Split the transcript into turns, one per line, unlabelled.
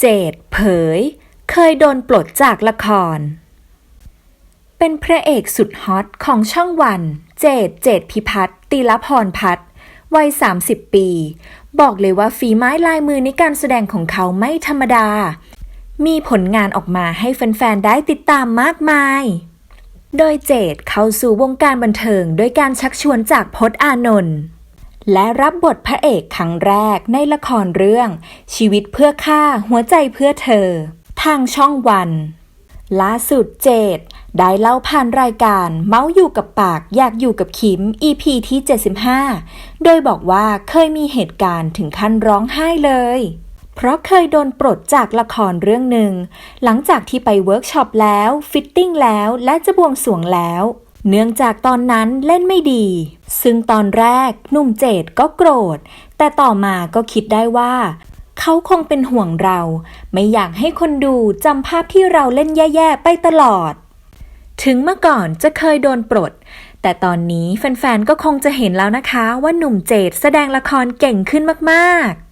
เจดเผย เคยโดนปลดจากละคร เป็นพระเอกสุดฮอตของช่องวัน เจดเจดพิพัฒน์ตีละพรพัฒน์วัย 30 ปี บอกเลยว่าฝีไม้ลายมือในการแสดงของเขาไม่ธรรมดา มีผลงานออกมาให้แฟนๆ ได้ติดตามมากมาย โดยเจดเข้าสู่วงการบันเทิงด้วยการชักชวนจากพจน์อานนท์ และรับบทพระเอกครั้งแรกในละครเรื่อง ชีวิตเพื่อข้าหัวใจเพื่อเธอ ทางช่องวัน ล่าสุดเจดได้เล่าผ่านรายการเมาส์อยู่กับปากอยากอยู่กับขิม EP ที่ 75 โดยบอกว่าเคยมีเหตุการณ์ถึงขั้นร้องไห้เลย เพราะเคยโดนปลดจากละครเรื่องหนึ่ง หลังจากที่ไปเวิร์กช็อปแล้ว ฟิตติ้งแล้วและจะบวงสรวงแล้ว เนื่องจากตอนนั้นเล่นไม่ดี ซึ่งตอนแรกหนุ่มเจดก็โกรธ แต่ต่อมาก็คิดได้ว่า เขาคงเป็นห่วงเรา ไม่อยากให้คนดูจำภาพที่เราเล่นแย่ๆไปตลอด ถึงเมื่อก่อนจะเคยโดนปลด แต่ตอนนี้แฟนๆก็คงจะเห็นแล้วนะคะว่าหนุ่มเจดแสดงละครเก่งขึ้นมากๆ